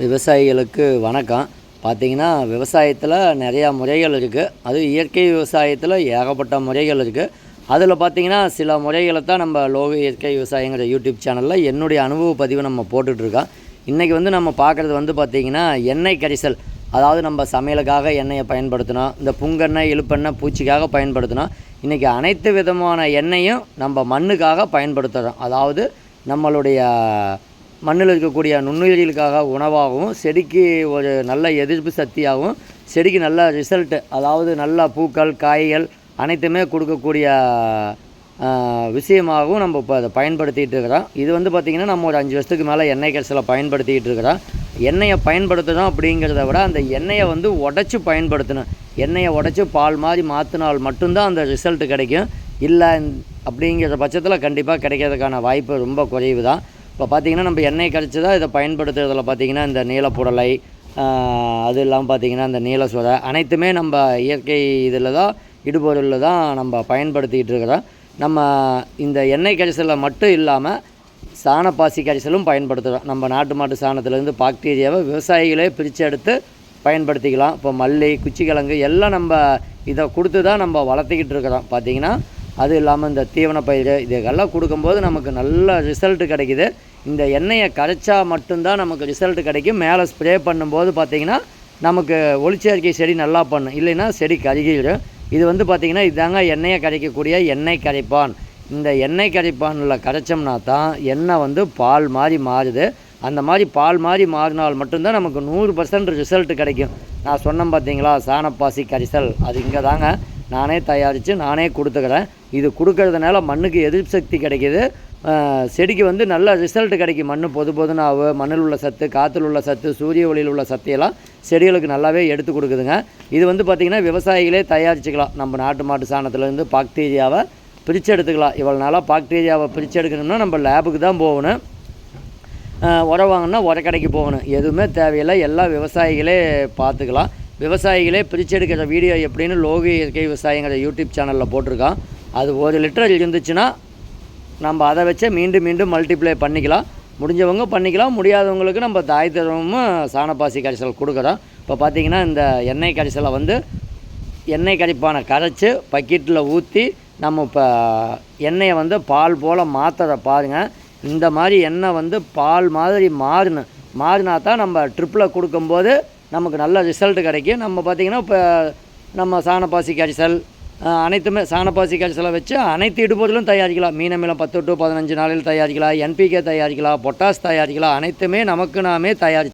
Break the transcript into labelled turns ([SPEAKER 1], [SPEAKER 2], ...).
[SPEAKER 1] விவசாயிகளுக்கு வணக்கம். பார்த்திங்கன்னா விவசாயத்தில் நிறையா முறைகள் இருக்குது அதுவும் இயற்கை விவசாயத்தில் ஏகப்பட்ட முறைகள் இருக்குது அதில் பார்த்தீங்கன்னா சில முறைகளை தான் நம்ம லோக இயற்கை விவசாயங்கிற யூடியூப் சேனலில் என்னுடைய அனுபவ பதிவு நம்ம போட்டுட்ருக்கோம். இன்றைக்கி வந்து நம்ம பார்க்குறது வந்து பார்த்திங்கன்னா எண்ணெய் கரிசல். அதாவது நம்ம சமையலுக்காக எண்ணெயை பயன்படுத்தினோம் இந்த புங்கெண்ணெய் இழுப்பெண்ணெய் பூச்சிக்காக பயன்படுத்தினோம் இன்றைக்கி அனைத்து விதமான எண்ணெயும் நம்ம மண்ணுக்காக பயன்படுத்துகிறோம் அதாவது நம்மளுடைய மண்ணில் இருக்கக்கூடிய நுண்ணுயிர்களுக்காக உணவாகவும் செடிக்கு ஒரு நல்ல எதிர்ப்பு சக்தியாகவும் செடிக்கு நல்ல ரிசல்ட்டு அதாவது நல்ல பூக்கள் காய்கள் அனைத்துமே கொடுக்கக்கூடிய விஷயமாகவும் நம்ம இப்போ அதை பயன்படுத்திகிட்டு இருக்கிறோம். இது வந்து பார்த்திங்கன்னா நம்ம ஒரு அஞ்சு வருஷத்துக்கு மேலே எண்ணெய் கரைசலில் பயன்படுத்திக்கிட்டு இருக்கிறோம். எண்ணெயை பயன்படுத்தணும் அப்படிங்கிறத விட அந்த எண்ணெயை வந்து உடச்சி பயன்படுத்தணும். எண்ணெயை உடச்சி பால் மாதிரி மாற்றினால் மட்டும்தான் அந்த ரிசல்ட்டு கிடைக்கும். இல்லை அப்படிங்கிற பட்சத்தில் கண்டிப்பாக கிடைக்கிறதுக்கான வாய்ப்பு ரொம்ப குறைவு தான் இப்போ பார்த்திங்கன்னா நம்ம எண்ணெய் கரைச்சி தான் இதை பயன்படுத்துறதுல பார்த்திங்கன்னா இந்த நீலப்புடலை அது இல்லாமல் பார்த்திங்கன்னா இந்த நீலசுரை அனைத்துமே நம்ம இயற்கை இதில் தான் இடுபொருளில் தான் நம்ம பயன்படுத்திக்கிட்டு இருக்கிறோம். நம்ம இந்த எண்ணெய் கரைசலில் மட்டும் இல்லாமல் சாணப்பாசி கரைசலும் பயன்படுத்துகிறோம் நம்ம நாட்டு மாட்டு சாணத்துலேருந்து பாக்டீரியாவை விவசாயிகளே பிரித்து எடுத்து பயன்படுத்திக்கலாம். இப்போ மல்லி குச்சிக்கிழங்கு எல்லாம் நம்ம இதை கொடுத்து தான் நம்ம வளர்த்திக்கிட்டு இருக்கிறோம். பார்த்தீங்கன்னா அது இல்லாமல் இந்த தீவன பயிர் இதுக்கெல்லாம் கொடுக்கும்போது நமக்கு நல்ல ரிசல்ட்டு கிடைக்குது. இந்த எண்ணெயை கரைச்சா மட்டும்தான் நமக்கு ரிசல்ட் கிடைக்கும். மேலே ஸ்ப்ரே பண்ணும்போது பார்த்திங்கன்னா நமக்கு ஒளிச்சேர்க்கை செடி நல்லா பண்ணும். இல்லைன்னா செடி கருகிடும். இது வந்து பார்த்திங்கன்னா இதாங்க எண்ணெயை கரைக்கக்கூடிய எண்ணெய் கரைப்பான். இந்த எண்ணெய் கரைப்பானில் கரைச்சோம்னா தான் எண்ணெய் வந்து பால் மாதிரி மாறுது. அந்த மாதிரி பால் மாதிரி மாறினால் மட்டும்தான் நமக்கு நூறு பர்சன்ட் ரிசல்ட் கிடைக்கும். நான் சொன்னேன் பார்த்தீங்களா சாணப்பாசி கரிசல். அது இங்கே தாங்க நானே தயாரித்து நானே கொடுத்துக்கிறேன். இது கொடுக்கறதுனால மண்ணுக்கு எதிர்ப்பு சக்தி கிடைக்கிது. செடிக்கு வந்து நல்ல ரிசல்ட் கிடைக்கும். மண் பொது பொதுனாவு மண்ணில் உள்ள சத்து காற்றில் உள்ள சத்து சூரிய ஒளியில் உள்ள சத்தையெல்லாம் செடிகளுக்கு நல்லாவே எடுத்து கொடுக்குதுங்க. இது வந்து பார்த்திங்கன்னா விவசாயிகளே தயாரிச்சுக்கலாம். நம்ம நாட்டு மாட்டு சாணத்துலேருந்து பாக்டீரியாவை பிரித்து எடுத்துக்கலாம் இவ்வளோ நாளாக பாக்டீரியாவை பிரித்து எடுக்கணும்னா நம்ம லேபுக்கு தான் போகணும். உரம் வாங்கினா உரக்கடைக்கு போகணும். எதுவுமே தேவையில்லை. எல்லாம் விவசாயிகளே பார்த்துக்கலாம். விவசாயிகளே பிரிச்செடுக்கிற வீடியோ எப்படின்னு லோகி இயற்கை விவசாயங்கிற யூடியூப் சேனலில் போட்டிருக்கான். அது ஒரு லிட்டர் இருந்துச்சுன்னா நம்ம அதை வச்சே மீண்டும் மீண்டும் மல்டிப்ளை பண்ணிக்கலாம். முடிஞ்சவங்க பண்ணிக்கலாம். முடியாதவங்களுக்கு நம்ம தாய் தரமும் சாணப்பாசி கரைசல் கொடுக்குறோம். இப்போ பார்த்திங்கன்னா இந்த எண்ணெய் கரைசலை வந்து எண்ணெய் கரைப்பானை கரைச்சி பக்கெட்டில் ஊற்றி நம்ம இப்போ எண்ணெயை வந்து பால் போல் மாற்றுற பாருங்கள் இந்த மாதிரி எண்ணெய் வந்து பால் மாதிரி மாறணும் மாறினா தான் நம்ம ட்ரிப்பில் கொடுக்கும்போது நமக்கு நல்ல ரிசல்ட் கிடைக்கும். நம்ம பார்த்திங்கன்னா இப்போ நம்ம சாணப்பாசி கரிசல் அனைத்துமே சாணப்பாசி கரிசலை வச்சு அனைத்து இடுபொருளும் தயாரிக்கலாம். மீனமிலம் பத்து டு பதினஞ்சு நாளில் தயாரிக்கலாம். என்பிகே தயாரிக்கலாம். பொட்டாஸ் தயாரிக்கலாம். அனைத்துமே நமக்கு நாமே தயாரி